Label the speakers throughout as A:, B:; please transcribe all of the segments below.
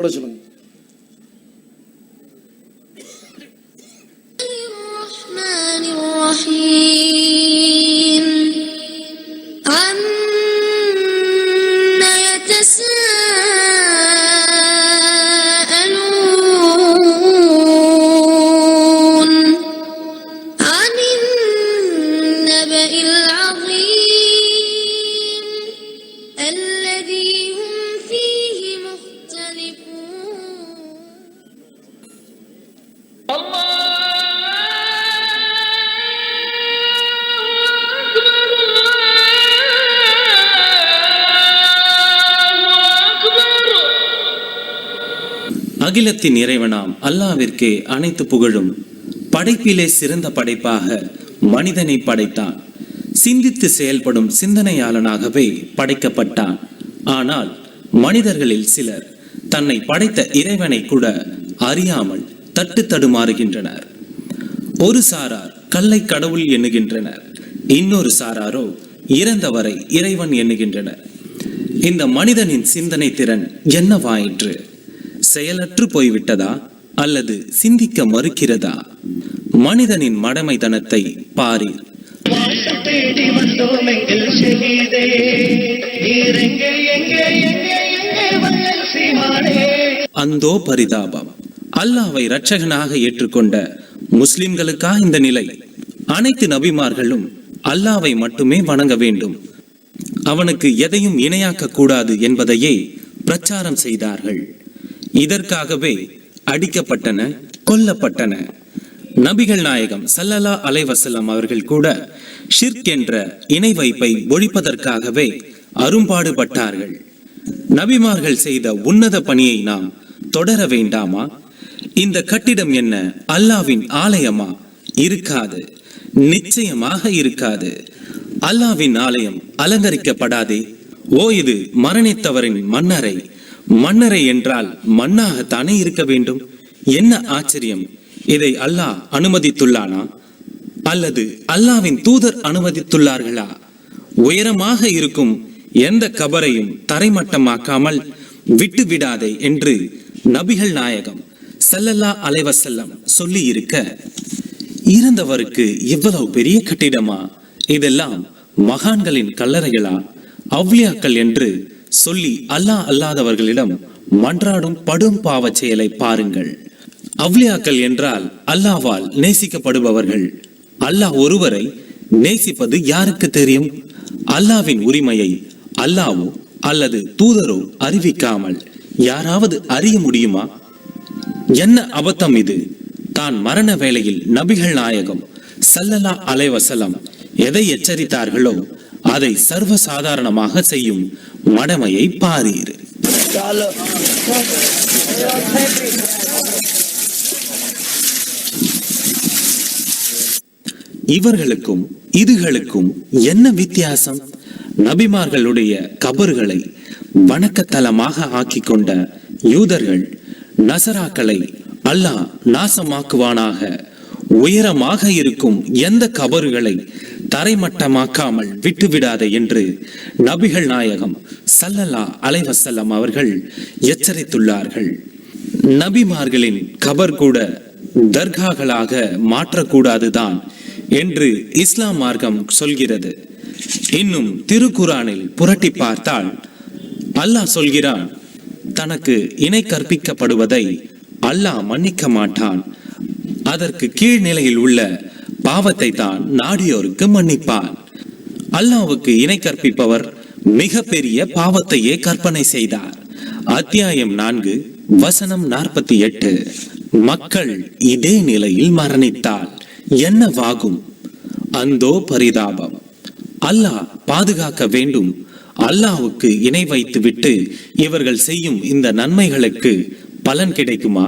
A: 떨어지는 அல்லாவிற்கே அனைத்து புகழும். படைப்பிலே சிறந்த படைப்பாக மனிதனை படைத்தான். சிந்தித்து செயல்படும் சிந்தனையாளனாகவே படைக்கப்பட்டான். ஆனால் மனிதர்களில் சிலர் தன்னை படைத்த இறைவனை கூட அறியாமல் தட்டு தடுமாறுகின்றனர். ஒரு சாரார் கல்லை கடவுள் எண்ணுகின்றனர். இன்னொரு சாராரோ இறந்தவரை இறைவன் எண்ணுகின்றனர். இந்த மனிதனின் சிந்தனை திறன் என்னவாயிற்று? செயலற்று போய்விட்டதா? அல்லது சிந்திக்க மறுக்கிறதா? மனிதனின் மடமைத்தனத்தை பாரீர்
B: தேடி வந்தோம் எங்கள் ஷஹீதே நீரெங்கே எங்கே எங்கே எங்கே வல்லல் சீமானே?
A: அந்தோ பரிதாபம். அல்லாவை இரட்சகனாக ஏற்றுக்கொண்ட முஸ்லிம்களுக்கா இந்த நிலை? அனைத்து நபிமார்களும் அல்லாவை மட்டுமே வணங்க வேண்டும். அவனுக்கு எதையும் இணையாக்க கூடாது என்பதையே பிரச்சாரம் செய்தார்கள். இதற்காகவே அடிக்கப்பட்டன கொல்லப்பட்டன. நபிகள் நாயகம் சல்லல்லா அலைவசல்லம் அவர்கள் கூட ஷிர்க் என்ற இணை வைப்பை ஒழிப்பதற்காகவே அரும்பாடுபட்டார்கள். நபிமார்கள் செய்த உன்னத பணியை நாம் தொடர வேண்டாமா? இந்த கட்டிடம் என்ன அல்லாவின் ஆலயமா? இருக்காது நிச்சயமாக இருக்காது. அல்லாவின் ஆலயம் அலங்கரிக்கப்படாதே. ஓ இது மரணித்தவரின் மன்னரை மன்னரை என்றால் மண்ணாகத்தானே இருக்க வேண்டும்? என்ன ஆச்சரியம்? இதை அல்லாஹ் அனுமதித்துள்ளானா? அல்லது அல்லாவின் தூதர் அனுமதித்துள்ளார்களா? உயரமாக இருக்கும் எந்த கபரையும் தரைமட்டமாக்காமல் விட்டு விடாதே என்று நபிகள் நாயகம் செல்லல்லா அலைவசல்லம் சொல்லி இருக்க இறந்தவருக்கு இவ்வளவு பெரிய கட்டிடமா? இதெல்லாம் மகான்களின் கல்லறைகளா? அவ்லியாக்கள் என்று சொல்லி அல்லாஹ் அல்லாதவர்களிடம் மன்றாடும் படும் பாவச் செயலை பாருங்கள். அவ்லியாக்கள் என்றால் அல்லாவால் நேசிக்கப்படுபவர்கள். அல்லாஹ் ஒருவரை நேசிப்பது யாருக்கு தெரியும்? அல்லாவின் உரிமையை அல்லாவோ அல்லது தூதரோ அறிவிக்காமல் யாராவது அறிய முடியுமா? என்ன அபத்தம் இது? தான் மரண வேளையில் நபிகள் நாயகம் சல்லல்லா அலைவசலம் எதை எச்சரித்தார்களோ அதை சர்வ சாதாரணமாக செய்யும் மடமையை பாரீர். இவர்களுக்கும் இதுகளுக்கும் என்ன வித்தியாசம்? நபிமார்களுடைய கபர்களை வணக்கத்தலமாக ஆக்கி கொண்ட யூதர்கள் நசராக்களை அல்லாஹ் நாசமாக்குவானாக. உயரமாக இருக்கும் எந்த கபறுகளை தரைமட்டமாக்காமல் விட்டுவிடாதே என்று நபிகள் நாயகம் சல்லல்லா அலைவசல்லம் அவர்கள் எச்சரித்துள்ளார்கள். நபிமார்களின் கபர் கூட தர்காக்களாக மாற்றக்கூடாதுதான் என்று இஸ்லாம் மார்க்கம் சொல்கிறது. இன்னும் திருக்குறானில் புரட்டி பார்த்தால் அல்லாஹ் சொல்கிறான் தனக்கு இணை கற்பிக்கப்படுவதை அல்லாஹ் மன்னிக்க மாட்டான். அதற்கு கீழ்நிலையில் உள்ள பாவத்தை தான் நாடியோருக்கு மன்னிப்பான் அல்லாவுக்கு இணை கற்பிப்பவர் மிக பெரிய பாவத்தையே கற்பனை செய்தார். அத்தியாயம் நான்கு வசனம் நாற்பத்தி எட்டு. மக்கள் இதே நிலையில் மரணித்தால் என்னவாகும்? அந்தோ பரிதாபம். அல்லாஹ் பாதுகாக்க வேண்டும். அல்லாஹ்வுக்கு இணை வைத்துவிட்டு இவர்கள் செய்யும் இந்த நன்மைகளுக்கு பலன் கிடைக்குமா?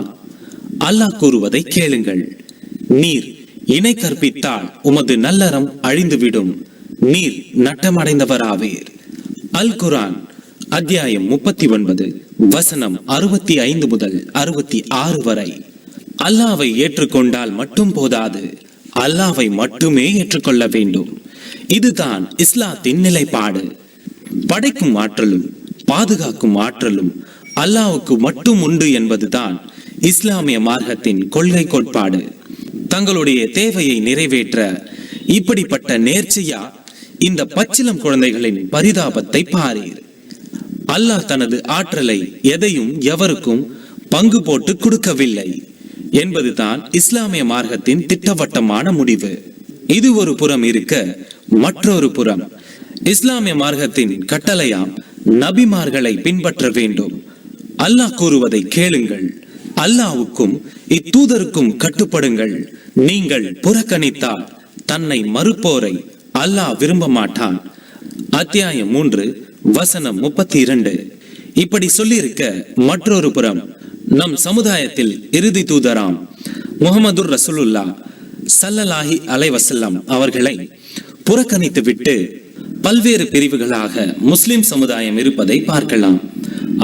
A: அல்லாஹ் கூறுவதை கேளுங்கள். நீர் இணை கற்பித்தால் உமது நல்லறம் அழிந்துவிடும். நீர் நட்டமடைந்தவராவீர். அல் குரான் அத்தியாயம் முப்பத்தி ஒன்பது வசனம் அறுபத்தி ஐந்து முதல் அறுபத்தி ஆறு வரை. அல்லாவை ஏற்றுக்கொண்டால் மட்டும் போதாது. அல்லாவை மட்டுமே ஏற்றுக்கொள்ள வேண்டும். இதுதான் இஸ்லாத்தின் நிலைப்பாடு. படைக்கும் ஆற்றலும் பாதுகாக்கும் ஆற்றலும் அல்லாவுக்கு மட்டும் உண்டு என்பதுதான் இஸ்லாமிய மார்க்கத்தின் கொள்கை கோட்பாடு. தங்களுடைய தேவையை நிறைவேற்ற இப்படிப்பட்ட நேர்ச்சையா இந்த பச்சிலம் குழந்தைகளின் பரிதாபத்தை பாரீர். அல்லாஹ் தனது ஆற்றலை எதையும் எவருக்கும் பங்கு போட்டு கொடுக்கவில்லை என்பதுதான் இஸ்லாமிய மார்க்கத்தின் திட்டவட்டமான முடிவு. இது ஒரு புறம் இருக்க மற்றொரு புறம். இஸ்லாமிய மார்க்கத்தின் கட்டளையாம் நபிமார்களை பின்பற்ற வேண்டும். அல்லாஹ் கூறுவதை கேளுங்கள். அல்லாவுக்கும் இத்தூதருக்கும் கட்டுப்படுங்கள். நீங்கள் புறக்கணித்தால் தன்னை மறுப்போரை அல்லாஹ் விரும்ப மாட்டான் அத்தியாயம் மூன்று வசனம் முப்பத்தி இரண்டு இப்படி சொல்லியிருக்க மற்றொரு புறம் நம் சமுதாயத்தில் இறுதி தூதராம் முகமது ரசூலுல்லா சல்லலாஹி அலைவசல்லம் அவர்களை புறக்கணித்து விட்டு பல்வேறு பிரிவுகளாக முஸ்லிம் சமுதாயம் இருப்பதை பார்க்கலாம்.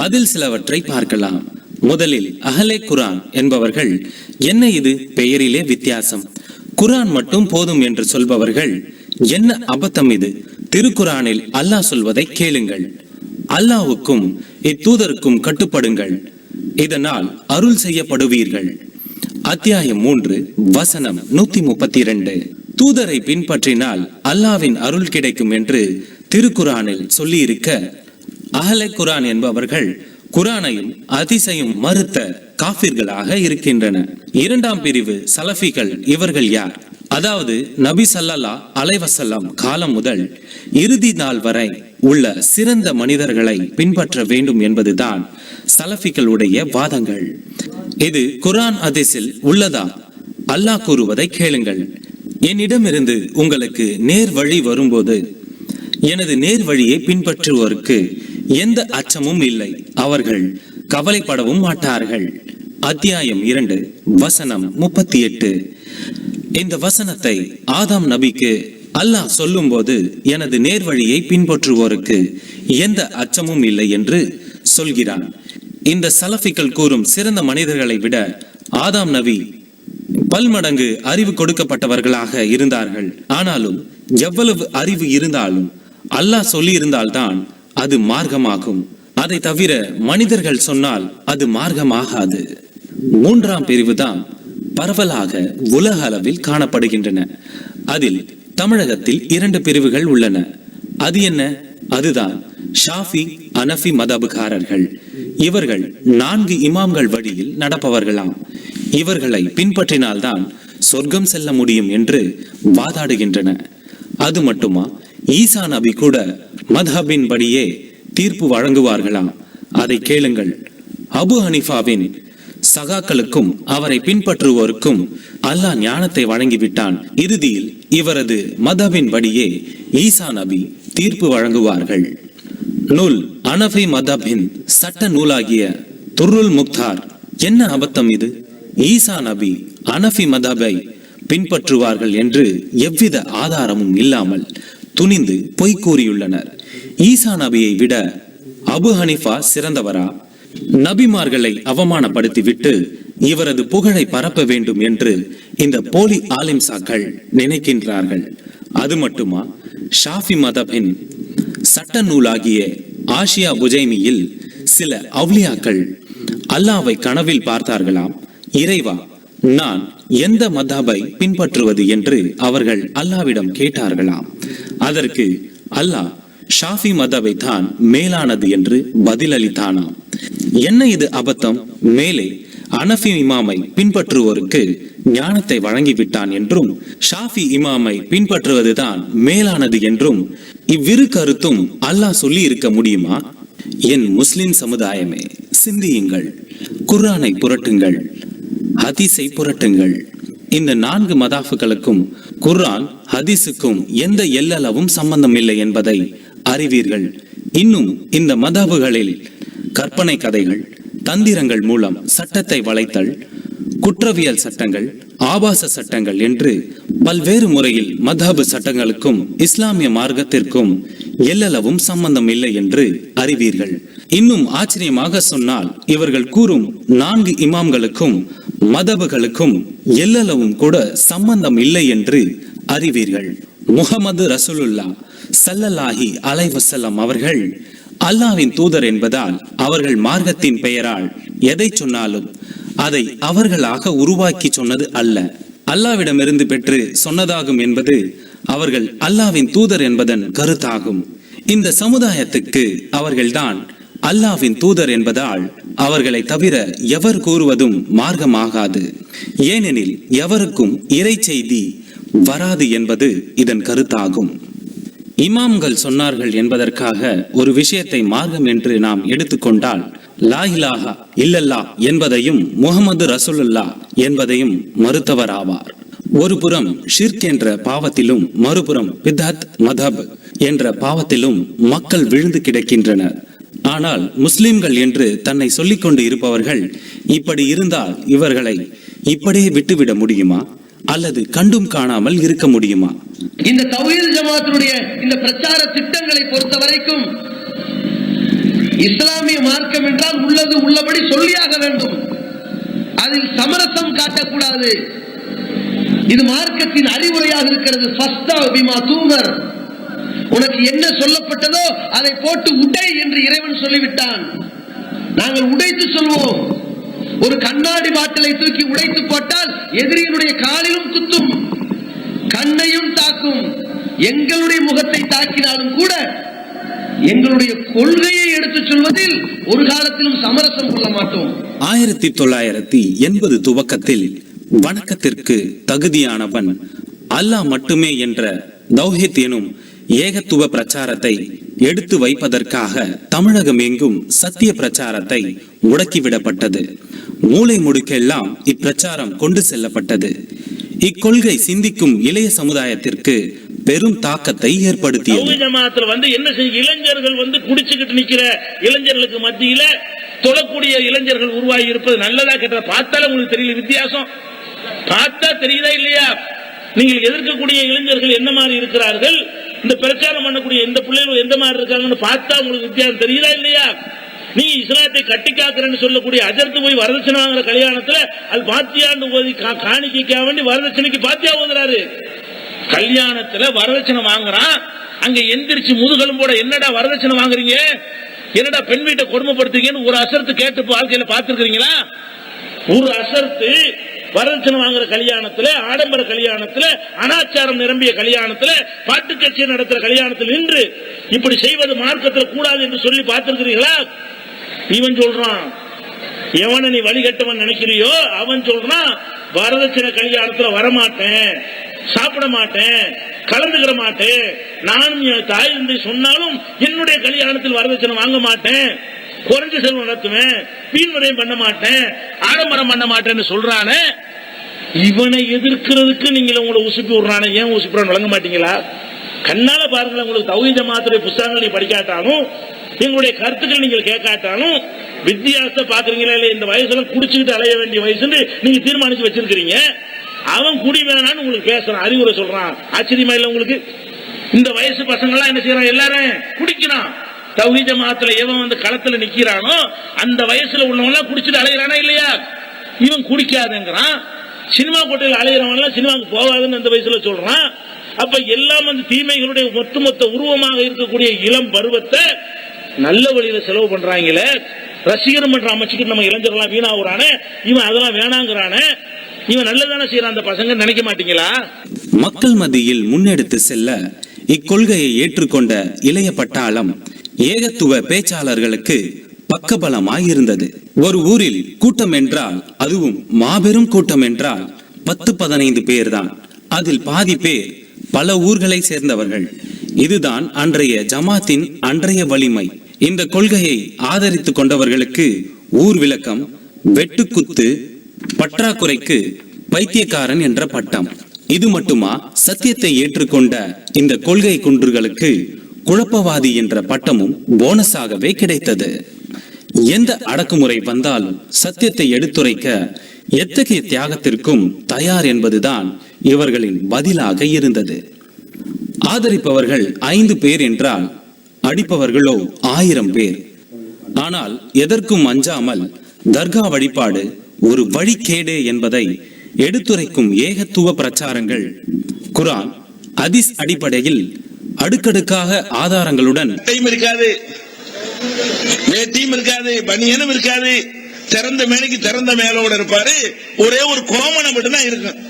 A: அதில் சிலவற்றை பார்க்கலாம். முதலில் அஹலே குரான் என்பவர்கள் என்ன இது? பெயரிலே வித்தியாசம். குரான் மட்டும் போதும் என்று சொல்பவர்கள் என்ன அபத்தம் இது? திருக்குரானில் அல்லாஹ் சொல்வதை கேளுங்கள். அல்லாவுக்கும் இத்தூதருக்கும் கட்டுப்படுங்கள். இதனால் அருள் செய்யப்படுவீர்கள். அத்தியாயம் மூன்று வசனம் நூத்தி முப்பத்தி இரண்டு தூதரை பின்பற்றினால் அல்லாவின் அருள் கிடைக்கும் என்று திருக்குரானில் சொல்லியிருக்க அஹலே குரான் என்பவர்கள் குரானையும் அதிசையும் மறுத்த காபிர்களாக இருக்கின்றன. இரண்டாம் பிரிவு சலஃபிகள் இவர்கள் யார்? அதாவது நபி சல்லல்லா அலைவசல்லாம் காலம் முதல் இறுதி நாள் வரை உள்ள சிறந்த மனிதர்களை பின்பற்ற வேண்டும் என்பதுதான் சலஃபிகளுடைய வாதங்கள். இது குரான் அதிசில் உள்ளதா? அல்லாஹ் கூறுவதை கேளுங்கள். என்னிடமிருந்து உங்களுக்கு நேர் வழி வரும்போது எனது நேர் வழியை பின்பற்றுவோருக்கு எந்த அச்சமும் இல்லை. அவர்கள் கவலைப்படவும் மாட்டார்கள். அத்தியாயம் இரண்டு வசனம் முப்பத்தி எட்டு இந்த வசனத்தை ஆதாம் நபிக்கு அல்லாஹ் சொல்லும்போது எனது நேர்வழியை பின்பற்றுவோருக்கு எந்த அச்சமும் இல்லை என்று சொல்கிறான். இந்த சலஃபிக்கள் கூறும் சிறந்த மனிதர்களை விட ஆதாம் நபி பல்மடங்கு அறிவு கொடுக்கப்பட்டவர்களாக இருந்தார்கள். ஆனாலும் எவ்வளவு அறிவு இருந்தாலும் அல்லாஹ் சொல்லி இருந்தால்தான் அது மார்க்கமாகும். அதை தவிர மனிதர்கள் சொன்னால் அது மார்க்கமாகாது. மூன்றாம் பிரிவுதான் பரவலாக உலக அளவில் காணப்படுகின்றன. அதில் தமிழகத்தில் இரண்டு பிரிவுகள் உள்ளன. அது என்ன? அதுதான் ஷாஃபி அனஃபி மதபுகாரர்கள். இவர்கள் நான்கு இமாம்கள் வழியில் நடப்பவர்களாம். இவர்களை பின்பற்றினால்தான் சொர்க்கம் செல்ல முடியும் என்று வாதாடுகின்றன. அது மட்டுமா? ஈசா நபி கூட மத்ஹபின் படியே தீர்ப்பு வழங்குவார்களாம் அதை கேளுங்கள். அபு ஹனிஃபாவின் சகாக்களுக்கும் அவரை பின்பற்றுவோருக்கும் அல்லாஹ் ஞானத்தை வழங்கிவிட்டான். இறுதியில் இவரது மதபின் படியே ஈசா நபி தீர்ப்பு வழங்குவார்கள். நூல் அனஃபி மதபின் சட்ட நூலாகிய துருல் முக்தார். என்ன அபத்தம் இது? ஈசா நபி அனஃபி மதபை பின்பற்றுவார்கள் என்று எவ்வித ஆதாரமும் இல்லாமல் துணிந்து பொய் கூறியுள்ளனர். ஈசா நபியை விட அபு ஹனிஃபா சிறந்தவரா? நபிமார்களை அவமானப்படுத்திவிட்டு இவரது புகழை பரப்ப வேண்டும் என்று இந்த போலி ஆலிம்சாக்கள் நினைக்கின்றார்கள். அது மட்டுமா? ஷாஃபி மதபின் சட்ட நூலாகிய ஆசியா புஜைமியில் சில அவ்லியாக்கள் அல்லாவை கனவில் பார்த்தார்களாம். இறைவா நான் எந்த மதாபை பின்பற்றுவது என்று அவர்கள் அல்லாவிடம் கேட்டார்களாம். அதற்கு அல்லாஹ் ஷாஃபி மதவை தான் மேலானது என்று பதிலளித்தானாம் என்ன இது அபத்தம்? மேலே அனஃபி இமாமை பின்பற்றுவோருக்கு ஞானத்தை வழங்கிவிட்டான் என்றும் ஷாஃபி இமாமை பின்பற்றுவதுதான் மேலானது என்றும் இவ்விரு கருத்தும் அல்லாஹ் சொல்லி இருக்க முடியுமா? என் முஸ்லிம் சமுதாயமே சிந்தியுங்கள் குர்ஆனை புரட்டுங்கள் ஹதீஸை புரட்டுங்கள். இந்த நான்கு மதாஃபுகளுக்கும் குர்ஆன் ஹதீஸுக்கும் எந்த எல்லளவும் சம்பந்தம் இல்லை என்பதை அறிவீர்கள். இன்னும் இந்த மதாபுகளில் கற்பனை கதைகள் தந்திரங்கள் மூலம் சட்டத்தை வளைத்தல் குற்றவியல் சட்டங்கள் ஆபாச சட்டங்கள் என்று பல்வேறு முறையில் மதாபு சட்டங்களுக்கும் இஸ்லாமிய மார்க்கத்திற்கும் எல்லளவும் சம்பந்தம் இல்லை என்று அறிவீர்கள். இன்னும் ஆச்சரியமாக சொன்னால் இவர்கள் கூறும் நான்கு இமாம்களுக்கும் மதபுகளுக்கும் எல்லளவும் கூட சம்பந்தம் இல்லை என்று அறிவீர்கள். முகமது ரசூலுல்லா சல்லல்லாஹி அலைவசல்லம் அவர்கள் அல்லாவின் தூதர் என்பதால் அவர்கள் மார்க்கத்தின் பெயரால் எதை சொன்னாலும் அதை அவர்களாக உருவாக்கி சொன்னது அல்ல. அல்லாவிடமிருந்து பெற்று சொன்னதாகும் என்பது அவர்கள் அல்லாவின் தூதர் என்பதன் கருத்தாகும். இந்த சமுதாயத்துக்கு அவர்கள்தான் அல்லாவின் தூதர் என்பதால் அவர்களை தவிர எவர் கூறுவதும் மார்க்கமாகாது. ஏனெனில் எவருக்கும் இறை செய்தி வராது என்பது இதன் கருத்தாகும். இமாம்கள் சொன்னார்கள் என்பதற்காக ஒரு விஷயத்தை மார்க்கம் என்று நாம் எடுத்துக்கொண்டால் லாஹிலாஹா இல்லல்லா என்பதையும் முகமது ரசூலுல்லா என்பதையும் மறுத்தவராவார். ஒரு புறம் ஷிர்க் என்ற பாவத்திலும் மறுபுறம் பிதத் மதப் என்ற பாவத்திலும் மக்கள் விழுந்து கிடக்கின்றனர். ஆனால் முஸ்லிம்கள் என்று தன்னை சொல்லிக் கொண்டு இருப்பவர்கள் இப்படி இருந்தால் இவர்களை இப்படியே விட்டுவிட முடியுமா? அல்லது கண்டும் காணாமல் இருக்க முடியுமா?
C: இந்த தௌஹீத் ஜமாத்தினுடைய இந்த பிரச்சார திட்டங்களை பொறுத்த வரைக்கும் இஸ்லாமிய மார்க்கம் என்றால் உள்ளது உள்ளபடி சொல்லியாக வேண்டும். அதில் சமரசம் காட்டக்கூடாது. இது மார்க்கத்தின் அறிவுரையாக இருக்கிறது. ஃபஸ்தா தூமர். உனக்கு என்ன சொல்லப்பட்டதோ அதை போட்டு உடை என்று இறைவன் சொல்லிவிட்டான். நாங்கள் உடைத்து சொல்வோம். ஒரு கண்ணாடி பாட்டிலை தூக்கி உடைத்து போட்டால் எதிரியினுடைய காலிலும் குத்தும் கண்ணையும் தாக்கும். எங்களுடைய முகத்தை தாக்கினாலும் கூட எங்களுடைய கொள்கையை எடுத்துச் சொல்வதில் ஒரு காலத்திலும் சமரசம் கொள்ள மாட்டோம்.
A: ஆயிரத்தி தொள்ளாயிரத்தி எண்பது துவக்கத்தில் வணக்கத்திற்கு தகுதியானவன் அல்லாஹ் மட்டுமே என்ற தௌஹித் எனும் ஏகத்துவ பிரச்சாரத்தை எடுத்து வைப்பதற்காக தமிழகம் எங்கும் சத்திய பிரச்சாரத்தை முடக்கிவிடப்பட்டது. மூளை முடுக்கெல்லாம் இப்பிரச்சாரம் கொண்டு செல்லப்பட்டது. இக்கொள்கை சிந்திக்கும் இளைய சமுதாயத்திற்கு பெரும் தாக்கத்தை ஏற்படுத்தியது.
D: ஜமாத்துல வந்து என்ன செய்ய இளைஞர்கள் வந்து குடிச்சுக்கிட்டு நிக்கிற இளைஞர்களுக்கு மத்தியில தொழக்கூடிய இளைஞர்கள் உருவாகி இருப்பது நல்லதா கெட்டதா பார்த்தாலே உங்களுக்கு தெரியல வித்தியாசம். பார்த்தா தெரியுதா இல்லையா? நீங்கள் எதிர்க்கக்கூடிய இளைஞர்கள் என்ன மாதிரி இருக்கிறார்கள்? இந்த பிரச்சாரம் பண்ணக்கூடிய இந்த பிள்ளைகள் எந்த மாதிரி இருக்காங்கன்னு பார்த்தா உங்களுக்கு வித்தியாசம் தெரியுதா இல்லையா? நீ இஸ்லாத்தை கட்டி காக்குறேன்னு சொல்லக்கூடிய அஜர்த்து போய் வரதட்சணை வாங்குற கல்யாணத்துல அது பாத்தியாண்டு போதி கா- காணிக்கைக்காக வேண்டி வரதட்சணைக்கு பாத்தியா ஓதுறாரு. கல்யாணத்துல வரதட்சணை வாங்குறான். அங்க எந்திரிச்சு முதுகெலும்போட என்னடா வரதட்சணை வாங்குறீங்க? என்னடா பெண் வீட்டை கொடுமைப்படுத்துறீங்கன்னு ஒரு அசர்த்து கேட்டு வாழ்க்கையில பாத்துருக்கீங்களா ஒரு அசர்த்து வரதட்சணை வாங்குற கல்யாணத்துல ஆடம்பர கல்யாணத்துல அனாச்சாரம் நிரம்பிய கல்யாணத்துல பாட்டு கட்சி நடத்துற கல்யாணத்தில் நின்று இப்படி செய்வது மார்க்கத்தில் கூடாது என்று சொல்லி பார்த்திருக்கிறீர்களா? இவன் சொல்றான் எவனை நீ வழிகட்டவன் நினைக்கிறியோ அவன் சொல்றான் வரதட்சணை கல்யாணத்துல வரமாட்டேன் சாப்பிட மாட்டேன் கலந்துக்கிற மாட்டேன் நானும் என் தாய் சொன்னாலும் என்னுடைய கல்யாணத்தில் வரதட்சணை வாங்க மாட்டேன். குறைஞ்ச செல்வம் நடத்துவேன். வீண் பண்ண மாட்டேன். ஆடம்பரம் பண்ண மாட்டேன்னு சொல்றானே. இவனை எதிர்க்கிறதுக்கு நீங்க உங்களை உசுப்பி விடுறானே. ஏன் உசுப்புறான்னு வழங்க மாட்டீங்களா? கண்ணால பாருங்களேன் உங்களுக்கு தௌஹீத மாத்திரை புஸ்தகங்கள் நீ படிக்காட்டாலும் எங்களுடைய கருத்துக்கள் நீங்கள் கேட்காட்டாலும் வித்தியாசத்தை பாக்குறீங்களா இல்ல இந்த வயசுல குடிச்சுக்கிட்டு அலைய வேண்டிய வயசுன்னு நீங்க தீர்மானிச்சு வச்சிருக்கிறீங்க. அவன் குடி வேணான்னு உங்களுக்கு பேசுறான் அறிவுரை சொல்றான். ஆச்சரியமா இல்ல உங்களுக்கு? இந்த வயசு பசங்க எல்லாம் என்ன செய்யறான்? எல்லாரும் குடிக்கிறான். தௌஹீத மாத்துல எவன் வந்து களத்துல நிக்கிறானோ அந்த வயசுல உள்ளவன் எல்லாம் குடிச்சிட்டு அலையிறானா இல்லையா? இவன் குடிக்காதுங்கிறான். சினிமா கோட்டையில் அலையிறவன் சினிமாக்கு சினிமாவுக்கு போகாதுன்னு அந்த வயசுல சொல்றான். அப்ப எல்லாம் வந்து தீமைகளுடைய ஒட்டுமொத்த உருவமாக இருக்கக்கூடிய இளம் பருவத்தை நல்ல வழியில செலவு பண்றாங்களே. ரசிகர் மன்ற அமைச்சுக்கிட்டு நம்ம இளைஞர்கள்லாம் வீணாகுறானே. இவன் அதெல்லாம் வேணாங்கிறானே. இவன் நல்லதானே செய்யறான் அந்த பசங்க நினைக்க மாட்டீங்களா?
A: மக்கள் மத்தியில் முன்னெடுத்து செல்ல இக்கொள்கையை ஏற்றுக்கொண்ட இளைய பட்டாளம் ஏகத்துவ பேச்சாளர்களுக்கு பக்கபலமாயிருந்தது. ஒரு ஊரில் கூட்டம் என்றால் அதுவும் மாபெரும் கூட்டம் என்றால் பத்து பதினைந்து பேர்தான். அதில் பாதி பேர் பல ஊர்களை சேர்ந்தவர்கள். இதுதான் அன்றைய ஜமாத்தின் அன்றைய வலிமை. இந்த கொள்கையை ஆதரித்துக் கொண்டவர்களுக்கு ஊர் விளக்கம் வெட்டுக்குத்து பற்றாக்குறைக்கு பைத்தியக்காரன் என்ற பட்டம். இது மட்டுமா சத்தியத்தை ஏற்றுக்கொண்ட இந்த கொள்கை குன்றுகளுக்கு குழப்பவாதி என்ற பட்டமும் போனஸாகவே கிடைத்தது. எந்த அடக்குமுறை வந்தாலும் சத்தியத்தை எடுத்துரைக்க எத்தகைய தியாகத்திற்கும் தயார் என்பதுதான் இவர்களின் பதிலாக இருந்தது. ஆதரிப்பவர்கள் ஐந்து பேர் என்றால் அடிப்பவர்களோ ஆயிரம் பேர். ஆனால் எதற்கும் அஞ்சாமல் தர்கா வழிபாடு ஒரு வழிகேடு என்பதை எடுத்துரைக்கும் ஏகத்துவ பிரச்சாரங்கள். குரான் அதிஸ் அடிப்படையில் அடுக்கடுக்காக ஆதாரங்களுடன்.
E: டைம் இருக்காது. வேட்டியும் இருக்காது. பனியனும் இருக்காது. திறந்த மேலைக்கு திறந்த மேலோட இருப்பாரு. ஒரே ஒரு கோமணம் மட்டும்தான் இருக்கும்.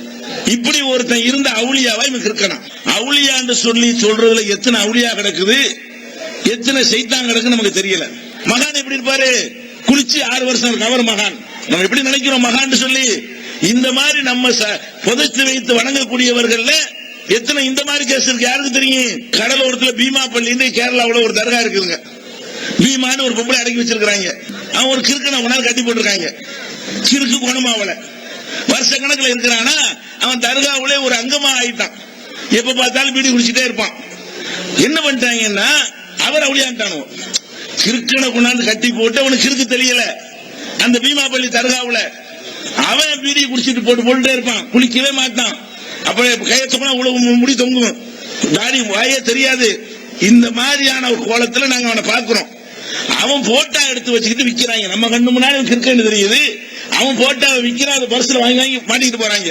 E: இப்படி ஒருத்தன் இருந்த அவுளியாவா இவங்க இருக்கணும் அவுளியான்னு சொல்லி சொல்றதுல எத்தனை அவுளியா கிடக்குது? எத்தனை செய்தான் கிடக்கு நமக்கு தெரியல. மகான் எப்படி இருப்பாரு? குளிச்சு ஆறு வருஷம் கவர் மகான். நம்ம எப்படி நினைக்கிறோம்? மகான் சொல்லி இந்த மாதிரி நம்ம ச- புதைத்து வைத்து வணங்கக்கூடியவர்கள்ல எத்தனை இந்த மாதிரி கேஸ் இருக்கு? யாருக்கு தெரியும்? கடலோரத்துல பீமா பள்ளின்னு கேரளாவில் ஒரு தர்கா இருக்குதுங்க. பீமான்னு ஒரு பொம்பளை அடக்கி வச்சிருக்காங்க அவன் ஒரு கிறுக்கனை உணர் கட்டி போட்டிருக்காங்க. கிறுக்கு குணமாவல வருஷ கணக்குல இருக்கிறானா? அவன் தர்காவிலே ஒரு அங்கமா ஆயிட்டான். எப்ப பார்த்தாலும் பீடி குடிச்சிட்டே இருப்பான். என்ன பண்ணிட்டாங்கன்னா அவர் அவளியாண்டானோ கிறுக்கனை கொண்டாந்து கட்டி போட்டு அவனுக்கு கிறுக்கு தெரியல. அந்த பீமாப்பள்ளி தர்காவுல அவன் பீடி குடிச்சிட்டு போட்டு போட்டுட்டே இருப்பான். குளிக்கவே மாட்டான். அப்புறம் கையை தொங்கினா உழவு முடி தொங்கும். தாடி வாயே தெரியாது. இந்த மாதிரியான ஒரு கோலத்துல நாங்க அவனை பாக்குறோம் அவன் போட்டா எடுத்து வச்சுக்கிட்டு விக்கிறாங்க. நம்ம கண்ணு முன்னாடி அவன் தெரியுது? அவன் போட்டா விக்கிறான் அந்த பர்ஸ்ல வாங்கி வாங்கி மாட்டிக்கிட்டு போறாங்க.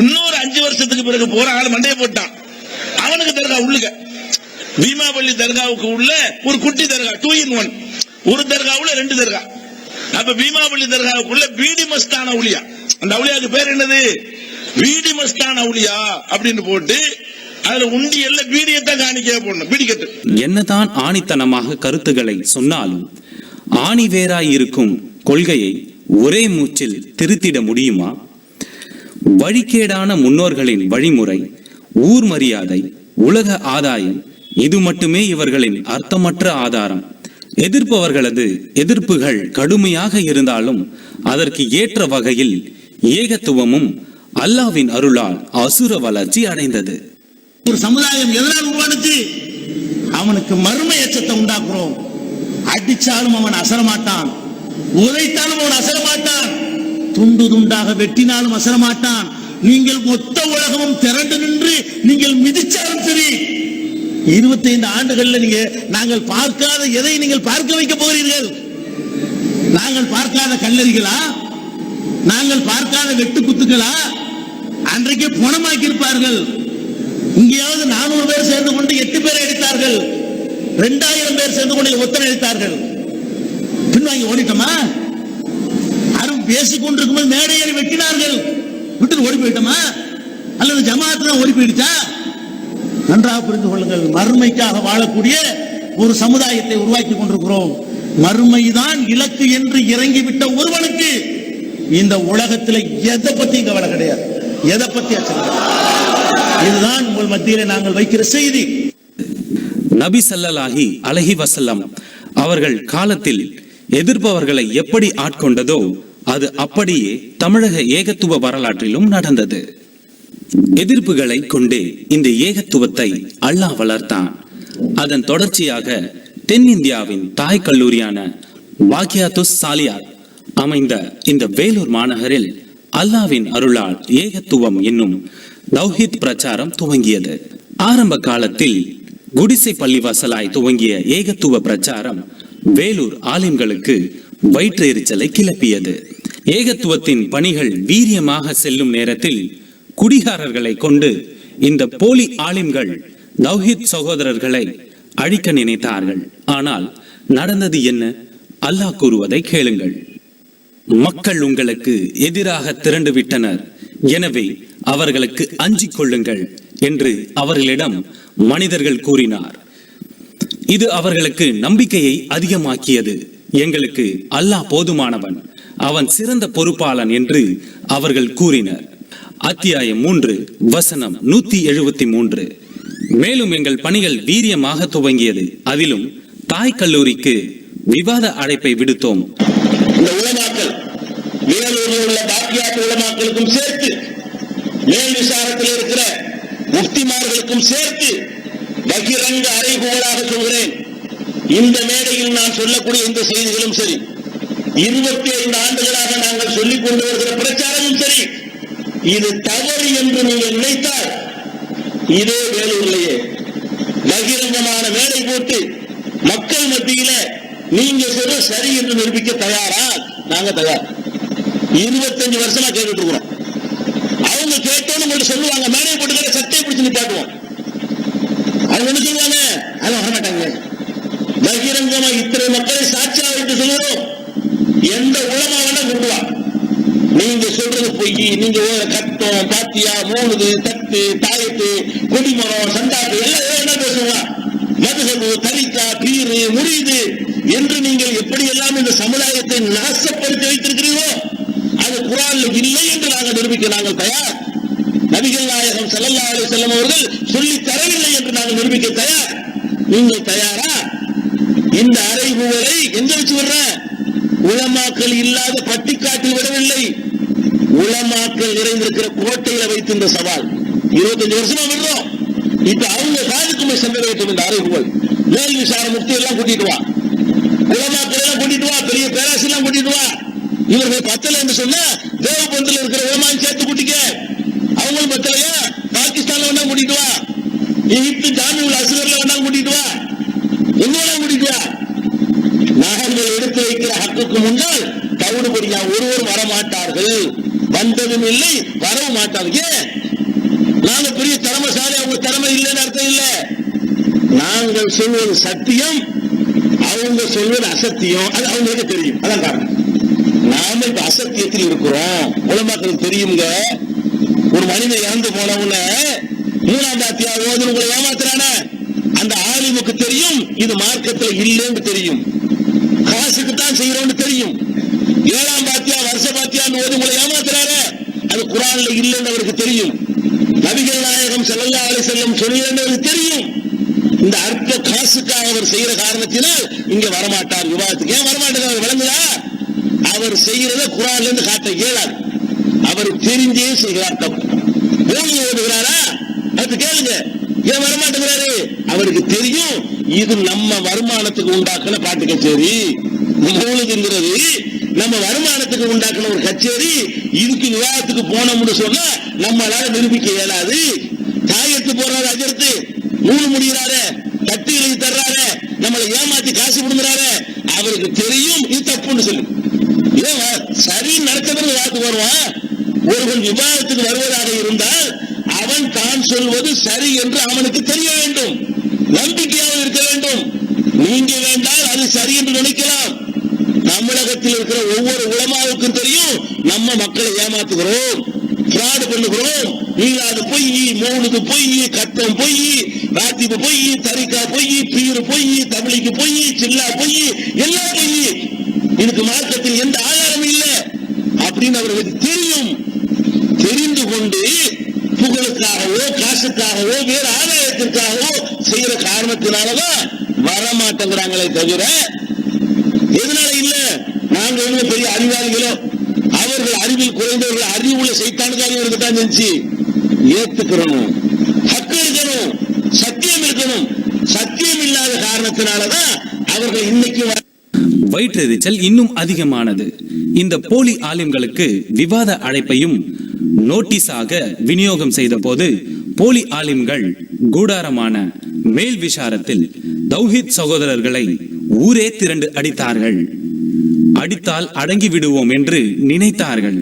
E: இன்னொரு அஞ்சு வருஷத்துக்கு பிறகு போற ஆள் மண்டையை போட்டான். அவனுக்கு தர்கா உள்ளுக. பீமாபள்ளி தர்காவுக்கு உள்ள ஒரு குட்டி தர்கா டூ இன் ஒன் ஒரு தர்காவுல ரெண்டு தர்கா. அப்ப பீமாபள்ளி தர்காவுக்குள்ள பீடி மஸ்தான உளியா அந்த அவுளியாவுக்கு பேர் என்னது? பீடி மஸ்தான் அவுலியா அப்படின்னு போட்டு அதுல உண்டியல்ல பீடியத்தான் காணிக்கையா போடணும்.
A: என்னதான் ஆணித்தனமாக கருத்துக்களை சொன்னாலும் ஆணி வேறாய் இருக்கும் கொள்கையை ஒரே மூச்சில் திருத்திட முடியுமா? வழிகேடான முன்னோர்களின் வழிமுறை ஊர் மரியாதை உலக ஆதாயம் இது மட்டுமே இவர்களின் அர்த்தமற்ற ஆதாரம். எதிர்ப்பவர்களது எதிர்ப்புகள் கடுமையாக இருந்தாலும் அதற்கு ஏற்ற வகையில் ஏகத்துவமும் அல்லாவின் அருளால் அசுர வளர்ச்சி அடைந்தது.
F: ஒரு சமுதாயம் எதனால் உருவானுச்சு? அவனுக்கு மர்ம எச்சத்தை உண்டாக்குறோம். அடிச்சாலும் அவன் அசரமாட்டான். உதைத்தாலும் அவன் அசரமாட்டான். துண்டு துண்டாக வெட்டினாலும் அசரமாட்டான். நீங்கள் மொத்த உலகமும் திரண்டு நின்று நீங்கள் மிதிச்சாலும் சரி. இருபத்தைந்து ஆண்டுகள்ல நீங்க நாங்கள் பார்க்காத எதை நீங்கள் பார்க்க வைக்க போகிறீர்கள்? நாங்கள் பார்க்காத கல்லறிகளா? நாங்கள் பார்க்காத வெட்டு குத்துக்களா? அன்றைக்கே பணமாக்கி இருப்பார்கள் இங்கேயாவது நானூறு பேர் சேர்ந்து கொண்டு எட்டு பேரை அடித்தார்கள். ரெண்டாயிரம் பேர் சேர்ந்து கொண்டு ஒத்தனை அடித்தார்கள். பின்வாங்கி ஓடிட்டோமா? யாரும் பேசிக் கொண்டிருக்கும்போது மேடையை வெட்டினார்கள். விட்டு ஓடி போயிட்டோமா? அல்லது ஜமாத்து தான் ஓடி போயிடுச்சா? நன்றாக புரிந்து கொள்ளுங்கள். மறுமைக்காக வாழக்கூடிய ஒரு சமுதாயத்தை உருவாக்கி கொண்டிருக்கிறோம். மறுமைதான் இலக்கு என்று இறங்கிவிட்ட ஒருவனுக்கு இந்த உலகத்தில் எதை பத்தியும் கவலை கிடையாது. எதை பத்தி அச்சம் இதுதான் உங்கள் மத்தியில நாங்கள் வைக்கிற செய்தி.
A: நபி சல்லலாஹி அலஹி வசல்லம் அவர்கள் காலத்தில் எதிர்ப்பவர்களை எப்படி ஆட்கொண்டதோ அது அப்படியே தமிழக ஏகத்துவ வரலாற்றிலும் நடந்தது. எதிர்ப்புகளை கொண்டே இந்த ஏகத்துவத்தை அல்லாஹ் வளர்த்தான். அதன் தொடர்ச்சியாக தென்னிந்தியாவின் தாய் கல்லூரியான வாக்கியாத்துஸ் சாலியார் அமைந்த இந்த வேலூர் மாநகரில் அல்லாவின் அருளால் ஏகத்துவம் என்னும் தௌஹித் பிரச்சாரம் துவங்கியது. ஆரம்ப காலத்தில் குடிசை பள்ளிவாசலாய் துவங்கிய ஏகத்துவ பிரச்சாரம் வேலூர் ஆலிம்களுக்கு வயிற்றெரிச்சலை கிளப்பியது. ஏகத்துவத்தின் பணிகள் வீரியமாக செல்லும் நேரத்தில் குடிகாரர்களை கொண்டு இந்த போலி ஆலிம்கள் தௌஹித் சகோதரர்களை அழிக்க நினைத்தார்கள். ஆனால் நடந்தது என்ன? அல்லாஹ் கூறுவதை கேளுங்கள். மக்கள் உங்களுக்கு எதிராக திரண்டு விட்டனர் எனவே அவர்களுக்கு அஞ்சிக் கொள்ளுங்கள் என்று அவர்களிடம் மனிதர்கள் கூறினார். இது அவர்களுக்கு நம்பிக்கையை அதிகமாக்கியது. எங்களுக்கு அல்லாஹ் போதுமானவன். அவன் சிறந்த பொறுப்பாளன் என்று அவர்கள் கூறினர். அத்தியாயம் மூன்று வசனம் நூத்தி எழுபத்தி மூன்று மேலும் எங்கள் பணிகள் வீரியமாக துவங்கியது. அதிலும் தாய் கல்லூரிக்கு விவாத அழைப்பை விடுத்தோம்.
E: இந்த வேலூரில் உள்ள பாக்கியாத்து உலமாக்களுக்கும் சேர்த்து மேல் விசாரத்தில் இருக்கிற முஃப்திமார்களுக்கும் சேர்த்து பகிரங்க அறைகூவலாக சொல்கிறேன். இந்த மேடையில் நான் சொல்லக்கூடிய இந்த செய்திகளும் சரி இருபத்தி ஐந்து ஆண்டுகளாக நாங்கள் சொல்லிக் கொண்டு வருகிற பிரச்சாரமும் சரி இது தவறு என்று நீங்கள் நினைத்தால் இதே வேலூர்லேயே பகிரங்கமான வேலை போட்டு மக்கள் மத்தியில நீங்க சொல்ல சரி என்று நிரூபிக்க தயாரா? நாங்க தயார். இருபத்தஞ்சு வருஷமா கேட்டுட்டு இருக்கிறோம். அவங்க கேட்டோன்னு உங்கள்ட்ட சொல்லுவாங்க மேடைய போட்டு சட்டையை பிடிச்சு நிப்பாட்டுவோம். அவங்க என்ன சொல்லுவாங்க அதெல்லாம் வரமாட்டாங்க.
G: பகிரங்கமா இத்தனை மக்களை சாட்சியா வைத்து சொல்லுவோம். எந்த உலமா வேணா கொண்டு நீங்க சொல்றது பொய் நீங்க ஓர கட்டம் பாத்தியா மூணுது தட்டு தாயத்து கொடிமரம் சண்டாட்டு எல்லாம் என்ன வேணா பேசுவா மதுகபு தலிக்கா பீரு முறியுது என்று நீங்கள் எப்படி எல்லாம் இந்த சமுதாயத்தை நாசப்படுத்தி வைத்திருக்கிறீர்கள் அது இல்லை என்று நாங்கள் நிரூபிக்க நாங்கள் தயார். நபிகள் நாயகம் செல்லல்லா அலி செல்லம் அவர்கள் சொல்லி தரவில்லை என்று நாங்கள் நிரூபிக்க தயார். நீங்கள் தயாரா? இந்த அறைகூவலை எங்க வச்சு விடுற உலமாக்கள் இல்லாத பட்டிக்காட்டில் விடவில்லை உலமாக்கள் நிறைந்திருக்கிற கோட்டையில வைத்து இந்த சவால். இருபத்தஞ்சு வருஷமா விடுறோம். இப்ப அவங்க காதுக்குமே சென்ற வேண்டும் இந்த அறைகூவல் மேல் விசார முக்தி எல்லாம் கூட்டிட்டு வா. உலமாக்கள் எல்லாம் கூட்டிட்டு வா. பெரிய பேராசி எல்லாம் கூட்டிட்டு வா. இவர்கள் பத்தல என்று சொன்னா தேவபந்தில் இருக்கிற ஓமான் சேர்த்து கூட்டிக்க அவங்களும் பத்தலையா? பாகிஸ்தான்ல வேணா கூட்டிட்டு வா. எகிப்து ஜாமியுல் அசுகர்ல வேணா கூட்டிட்டு வா. எங்க வேணா கூட்டிட்டு வா. நாங்கள் எடுத்து வைக்கிற ஹக்குக்கு முன்னால் தவிடுபடியா ஒருவர் வரமாட்டார்கள். வந்ததும் இல்லை வரவும் மாட்டார்கள். ஏன்? நாங்க பெரிய திறமைசாலி அவங்க திறமை இல்லைன்னு அர்த்தம் இல்லை. நாங்கள் சொல்வது சத்தியம் அவங்க சொல்வது அசத்தியம். அது அவங்களுக்கு தெரியும். அதான் காரணம். நாம இப்ப அசத்தியத்தில் இருக்கிறோம். உலமாக்களுக்கு தெரியுங்க ஒரு மனிதன் இறந்து போனவுடனே மூணாம் பாத்தியா ஓதுன்னு உங்களை ஏமாத்துறானே. அந்த ஆலிமுக்கு தெரியும் இது மார்க்கத்துல இல்லைன்னு தெரியும். காசுக்கு தான் செய்யறோம்னு தெரியும். ஏழாம் பாத்தியா வருஷ பாத்தியான்னு ஓது உங்களை ஏமாத்துறாரு. அது குரான்ல இல்லைன்னு அவருக்கு தெரியும். நபிகள் நாயகம் ஸல்லல்லாஹு அலைஹி செல்லம் சொல்லலன்னு அவருக்கு தெரியும். இந்த அற்ப காசுக்காக அவர் செய்யற காரணத்தினால் இங்க வரமாட்டார். விவாதத்துக்கு ஏன் வரமாட்டார் அவர் விளங்குதா? அவர் செய்கிறத குரான்ல இருந்து காட்ட இயலாது. அவர் தெரிஞ்சே செய்கிறார் தப்பு. ஓடி ஓடுகிறாரா அது கேளுங்க. ஏன் வரமாட்டேங்கிறாரு? அவருக்கு தெரியும் இது நம்ம வருமானத்துக்கு உண்டாக்குன பாட்டு கச்சேரி. மூணுங்கிறது நம்ம வருமானத்துக்கு உண்டாக்குன ஒரு கச்சேரி. இதுக்கு விவாதத்துக்கு போனோம்னு சொன்னா நம்மளால நிரூபிக்க இயலாது. தாயத்து போறாரு அஜர்த்து. நூல் முடிகிறாரு கட்டி எழுதி தர்றாரு நம்மளை ஏமாத்தி காசு கொடுங்கிறாரு. அவருக்கு தெரியும் இது தப்புன்னு சொல்லு. சரி நடக்கிறது வாக்கு வருவான்? ஒருவன் விவாதத்துக்கு வருவதாக இருந்தால் அவன் தான் சொல்வது சரி என்று அவனுக்கு தெரிய வேண்டும். நம்பிக்கையாக இருக்க வேண்டும். நீங்க வேண்டால் அது சரி என்று நினைக்கலாம். தமிழகத்தில் இருக்கிற ஒவ்வொரு உலமாவுக்கும் தெரியும் நம்ம மக்களை ஏமாத்துகிறோம் fraud பண்ணுகிறோம். ஈழாது பொய் மூணுது பொய் கட்டம் பொய் ராத்திப்பு பொய் தரிக்கா பொய் பீரு பொய் தமிழிக்கு பொய் சில்லா பொய் எல்லாம் பொய். இதுக்கு மார்க்கத்தில் எந்த ஆதாரமும் இல்லை அப்படின்னு அவர்களுக்கு தெரியும். தெரிந்து கொண்டு புகழுக்காகவோ காசுக்காகவோ வேறு ஆதாயத்திற்காகவோ செய்யற காரணத்தினாலதான் வரமாட்டேங்கிறாங்களே தவிர எதனால இல்ல? நாங்க என்ன பெரிய அறிவாளிகளோ. அவர்கள் அறிவில் குறைந்தவர்கள் அறிவுள்ள சைத்தானுக்கு அறிவு தான் இருந்துச்சு ஏத்துக்கிறணும் ஹக்கு இருக்கணும் சத்தியம் இருக்கணும். சத்தியம் இல்லாத காரணத்தினாலதான் அவர்கள் இன்னைக்கு
A: வயிற்றெரிச்சல் இன்னும் அதிகமானது. இந்த போலி ஆலிம்களுக்கு விவாத அழைப்பையும் நோட்டீஸாக விநியோகம் செய்த போது போலி ஆலிம்கள் கூடாரமான மேல் விசாரத்தில் தௌஹீத் சகோதரர்களை ஊரே திரண்டு அடித்தார்கள். அடித்தால் அடங்கி விடுவோம் என்று நினைத்தார்கள்.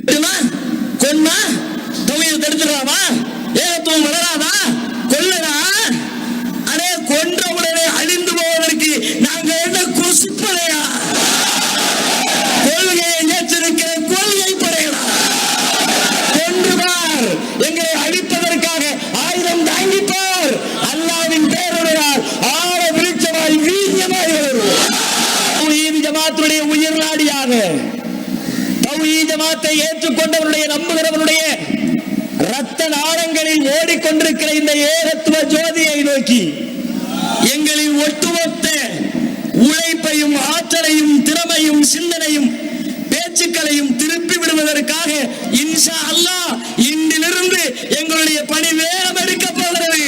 H: நாளங்களில் இந்த ஏகத்துவ ஜோதியை நோக்கி எங்களின் ஒட்டுமொத்த உழைப்பையும் ஆற்றலையும் திறமையும் சிந்தனையும் பேச்சுக்களையும் திருப்பி விடுவதற்காக இன்ஷா அல்லாஹ் இன்றிலிருந்து எங்களுடைய பணி வேகம் எடுக்க போகிறது.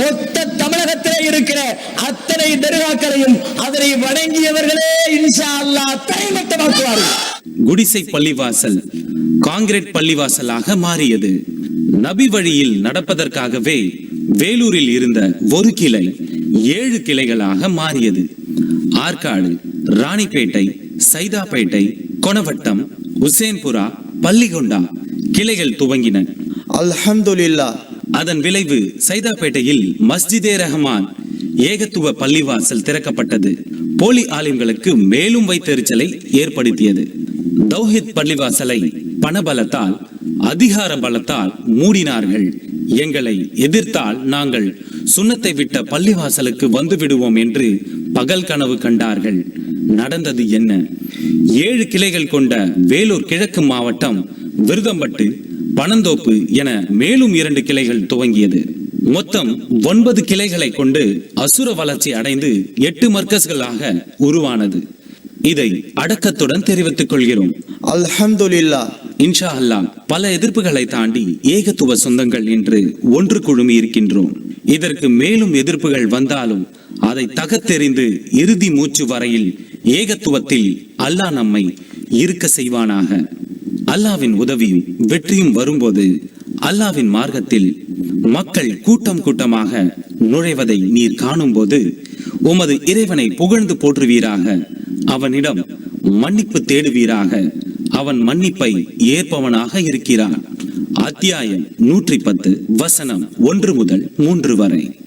H: மொத்த தமிழகத்திலே இருக்கிற அத்தனை தருகாக்களையும் அதனை வணங்கியவர்களே இன்ஷா அல்லாஹ் தைமட்டமாக்குவார்கள்
A: குடிசை பள்ளிவாசல் காங்கிரீட் பள்ளிவாசலாக மாறியது. நபி வழியில் நடப்பதற்காகவே வேலூரில் இருந்த ஒரு கிளை ஏழு கிளைகளாக மாறியது. ஆற்காடு ராணிப்பேட்டை சைதாப்பேட்டை கொணவட்டம் உசேன்புரா பள்ளிகொண்டா கிளைகள் துவங்கின.
I: அல்ஹம்துலில்லாஹ்.
A: அதன் விளைவு சைதாப்பேட்டையில் மஸ்ஜிதே ரஹமான் ஏகத்துவ பள்ளிவாசல் திறக்கப்பட்டது. போலி ஆலிம்களுக்கு மேலும் வைத்தெரிச்சலை ஏற்படுத்தியது. தௌஹித் பள்ளிவாசலை பணபலத்தால் அதிகார பலத்தால் மூடினார்கள். எங்களை எதிர்த்தால் நாங்கள் சுண்ணத்தை விட்ட பள்ளிவாசலுக்கு வந்து விடுவோம் என்று பகல் கனவு கண்டார்கள். நடந்தது என்ன? ஏழு கிளைகள் கொண்ட வேலூர் கிழக்கு மாவட்டம் விருதம்பட்டு பனந்தோப்பு என மேலும் இரண்டு கிளைகள் துவங்கியது. மொத்தம் ஒன்பது கிளைகளை கொண்டு அசுர வளர்ச்சி அடைந்து எட்டு மர்க்கஸ்களாக உருவானது. இதை அடக்கத்துடன் தெரிவித்துக் கொள்கிறோம்.
I: Alhamdulillah.
A: இன்ஷா அல்லாஹ் பல எதிர்ப்புகளை தாண்டி ஏகத்துவ சொந்தங்கள் என்று ஒன்று குழுமி இருக்கின்றோம். இதற்கு மேலும் எதிர்ப்புகள் வந்தாலும் அதை தகத்தெறிந்து இறுதி மூச்சு வரையில் ஏகத்துவத்தில் அல்லாஹ் நம்மை இருக்க செய்வானாக. அல்லாவின் உதவியும் வெற்றியும் வரும்போது அல்லாவின் மார்க்கத்தில் மக்கள் கூட்டம் கூட்டமாக நுழைவதை நீர் காணும்போது உமது இறைவனை புகழ்ந்து போற்றுவீராக. அவனிடம் மன்னிப்பு தேடுவீராக. அவன் மன்னிப்பை ஏற்பவனாக இருக்கிறான். அத்தியாயம் நூற்றி பத்து வசனம் ஒன்று முதல் மூன்று வரை.